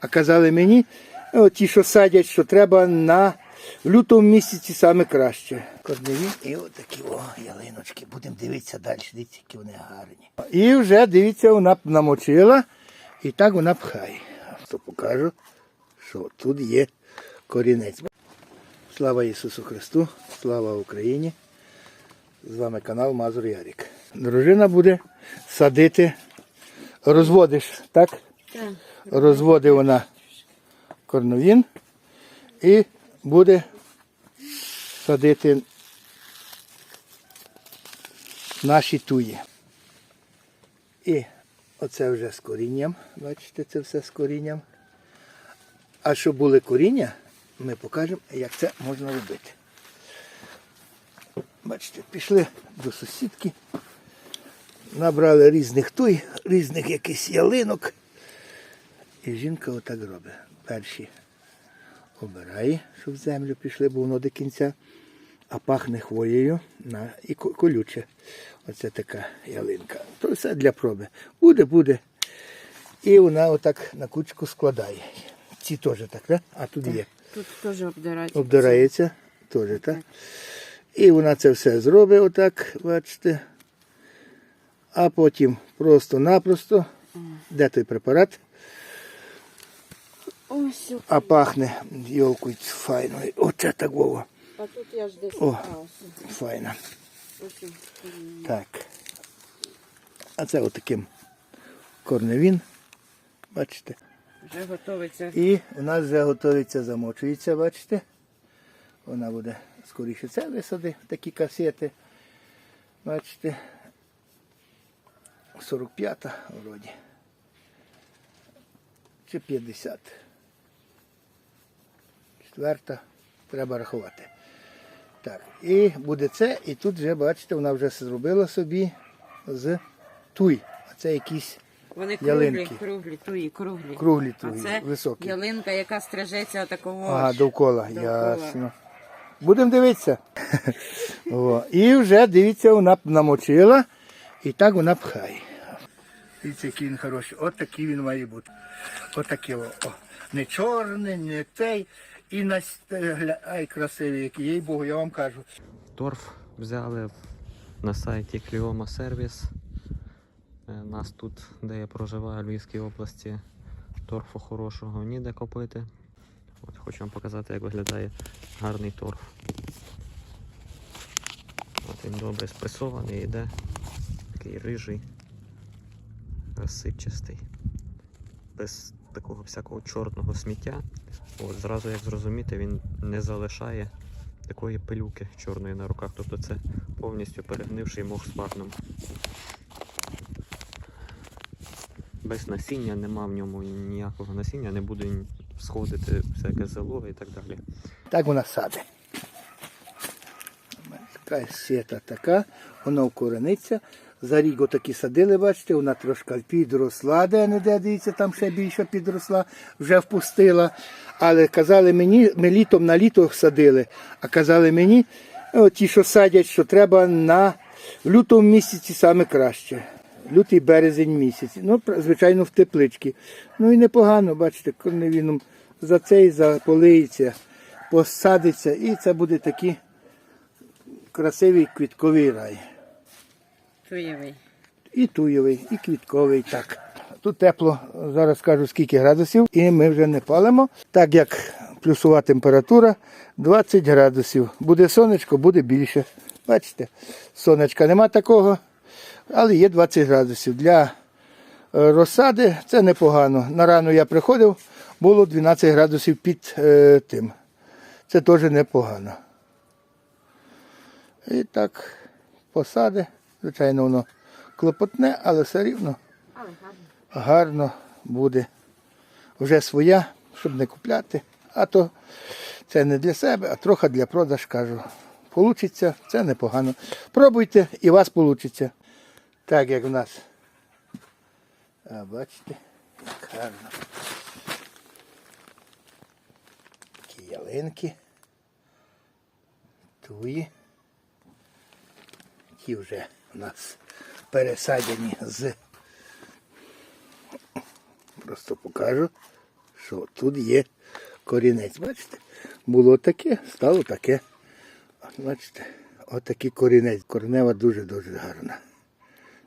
А казали мені, ті, що садять, що треба на в лютому місяці саме краще. Корневі і отакі о, ялиночки. Будемо дивитися далі. Дивіться, які вони гарні. І вже дивіться, вона намочила, і так вона пхає. То покажу, що тут є корінець. Слава Ісусу Христу, слава Україні. З вами канал Мазур Ярік. Дружина буде садити, розводиш, так? Так. Розводить вона корновін і буде садити наші туї. І оце вже з корінням. Бачите, це все з корінням. А щоб були коріння, ми покажемо, як це можна робити. Бачите, пішли до сусідки, набрали різних туй, різних якихось ялинок. І жінка отак робить. Перші обирає, щоб в землю пішли, бо воно до кінця, а пахне хвоєю на, і колюче. Оце така ялинка. То все для проби. Буде, буде. І вона отак на кучку складає. Ці теж так, да? а тут є. Тут теж обдирають. Обдирається теж, так? І вона це все зробить отак, бачите. А потім просто-напросто, де той препарат, Ось. а пахне йолкою файною. Оце так Вова. А тут я ж десь. О. Ось. Так. А це отаким корневін. Бачите? Вже готовиться. І у нас вже готується, замочується, бачите? Вона буде скоріше це висади, такі касети. Бачите? 45-та вроді. Чи 50. Четверта. Треба рахувати. Так, і буде це, і тут вже, бачите, вона вже зробила собі з туй. А це якісь Вони круглі, Ялинки. круглі, туї, круглі. круглі А туї, це високі. ялинка, яка стрижеться такого. Ага, довкола, Довкола. ясно. Будемо дивитися. О, і вже дивіться, вона намочила, і так вона пхає. Дивіться, який він хороший. От такий він має бути. От такий. О. о. Не чорний, не цей. І на ай, красивий, який, їй Богу, я вам кажу. торф взяли на сайті Кліома Сервіс. Е, Нас тут, де я проживаю, в Львівській області, торфу хорошого ніде купити. От хочу вам показати, як виглядає гарний торф. От він добре спресований, йде, такий рижий, розсипчастий, без такого всякого чорного сміття. От зразу як зрозуміти, він не залишає такої пилюки чорної на руках. Тобто це повністю перегнивший мох з парном. Без насіння нема в ньому ніякого насіння, не буде сходити всяке зело і так далі. Так вона саде. Така сета така, вона вкорениться. За рік отакі садили, бачите, вона трошки підросла, де не де, дивіться, там ще більше підросла, вже впустила. Але казали мені, ми літом на літо садили, а казали мені, ті, що садять, що треба на лютому місяці саме краще. Лютий березень місяць. Ну, звичайно, в тепличці. Ну і непогано, бачите, корневіном за цей заполиється, посадиться, і це буде такий красивий квітковий рай. Туєвий. І туєвий, і квітковий. Так. Тут тепло, зараз скажу скільки градусів, і ми вже не палимо. Так як плюсова температура 20 градусів. Буде сонечко, буде більше. Бачите, сонечка нема такого, але є 20 градусів. Для е, розсади це непогано. На рану я приходив, було 12 градусів під е, тим. Це теж непогано. І так, посади, звичайно, воно клопотне, але все рівно гарно. буде вже своя, щоб не купляти. А то це не для себе, а трохи для продаж кажу. Получиться, це непогано. Пробуйте і у вас вийде. Так як в нас. А бачите, як гарно. Такі ялинки. Туї. Ті вже у нас пересадені з Просто покажу, що тут є корінець. Бачите? Було таке, стало таке. Бачите, отакий корінець. Коренева дуже-дуже гарна.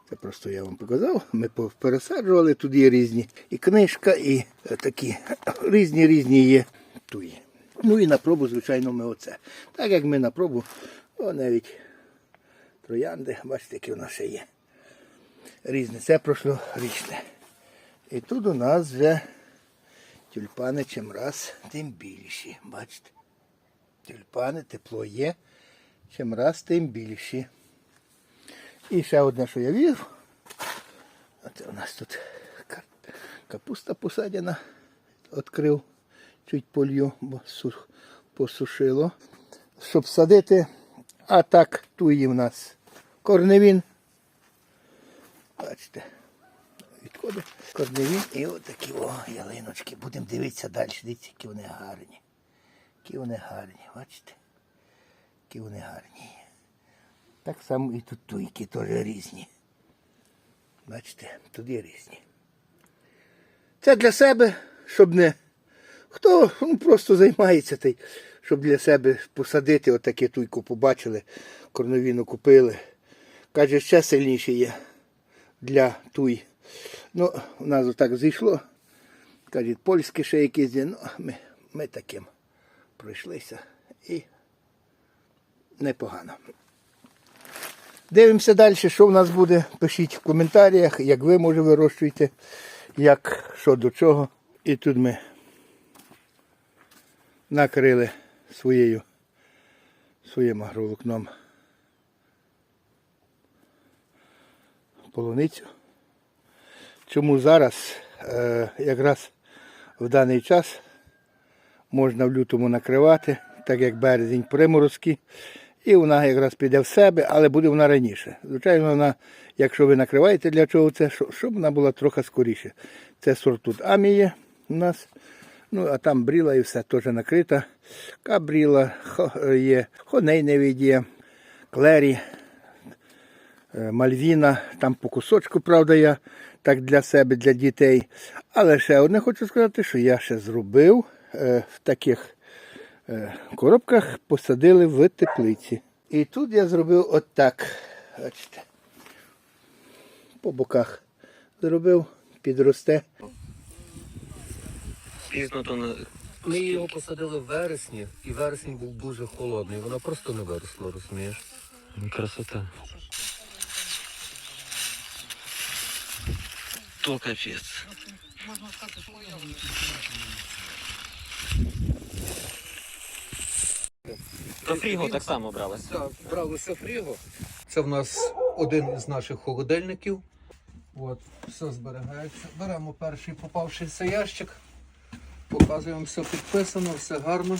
Це просто я вам показав. Ми пересаджували, тут є різні і книжка, і е, такі різні різні є туї. Ну і на пробу, звичайно, ми оце. Так як ми на пробу, о, навіть троянди, бачите, які в нас ще є. Різне. Це пройшло річне. І тут у нас вже тюльпани чим раз, тим більші. Бачите? Тюльпани, тепло є, чим раз, тим більші. І ще одне, що я вірю. Оце у нас тут капуста посадена. Відкрив, чуть полью, бо посушило. Щоб садити, а так туї в нас корневін. Бачите, відходить корневін і отакі о, ялиночки. Будемо дивитися далі. Дивіться, які вони гарні. Які вони гарні, бачите? Які вони гарні. Так само і тут туйки теж різні. Бачите, тут є різні. Це для себе, щоб не. Хто ну, просто займається, той, щоб для себе посадити отаке туйку побачили, корновіну купили. Каже, ще сильніше є для туй. Ну, у нас отак зійшло. Кажуть, польське ще якесь є. Ну, ми, ми таким пройшлися і непогано. Дивимося далі, що в нас буде. Пишіть в коментарях, як ви може вирощуєте, як що до чого. І тут ми накрили своєю, своїм агроволокном полуницю. Чому зараз, е, якраз в даний час можна в лютому накривати, так як березень приморозки. І вона якраз піде в себе, але буде вона раніше. Звичайно, вона, якщо ви накриваєте для чого це, щоб вона була трохи скоріше. Це сорт тут аміє у нас. Ну, а там бріла і все теж накрита. Кабріла, хо- є, хонейневі є, клері, е, мальвіна, там по кусочку, правда, я так для себе, для дітей. Але ще одне хочу сказати, що я ще зробив е, в таких е, коробках, посадили в теплиці. І тут я зробив отак. Бачите. По боках зробив, підросте. Пізно то не. Ми його посадили в вересні, і вересень був дуже холодний. Воно просто не виросло, розумієш? Красота. То капець. До фріго так само брали. Так, бралося фріго. Це в нас один із наших холодильників. От, все зберігається. Беремо перший попавшийся ящик. Показуємо, все підписано, все гарно.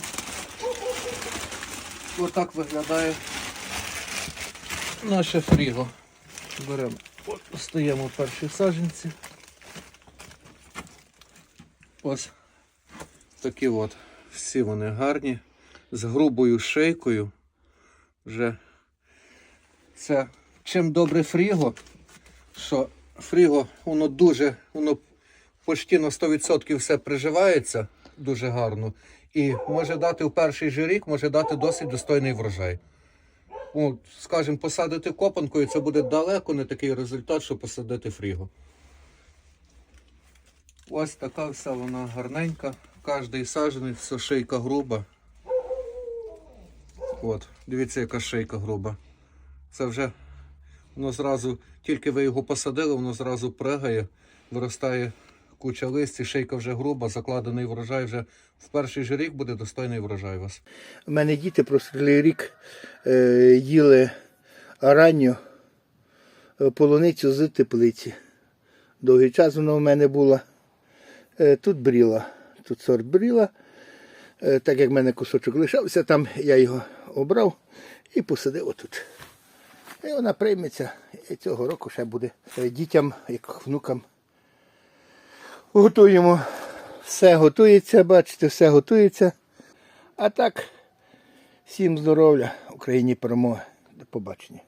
Отак виглядає наше фріго. Беремо, стаємо перші саджанці. Ось такі от. Всі вони гарні. З грубою шейкою. Вже це чим добре фріго, що фріго, воно дуже, воно почти на 100% все приживається дуже гарно. І може дати в перший же рік, може дати досить достойний врожай. От, скажімо, посадити копанкою, це буде далеко не такий результат, що посадити фріго. Ось така вся вона гарненька. Кожний саджанець, все шийка груба. От, дивіться, яка шийка груба. Це вже воно зразу, тільки ви його посадили, воно зразу пригає, виростає куча листя, шийка вже груба, закладений врожай вже в перший же рік буде достойний врожай у вас. У мене діти прошлий рік е, їли ранню е, полуницю з теплиці. Довгий час вона в мене була. Е, тут бріла, тут сорт бріла. Так як в мене кусочок лишався, там я його обрав і посадив отут. І вона прийметься. І цього року ще буде дітям, як внукам. Готуємо. Все готується, бачите, все готується. А так, всім здоров'я, Україні перемоги. До побачення.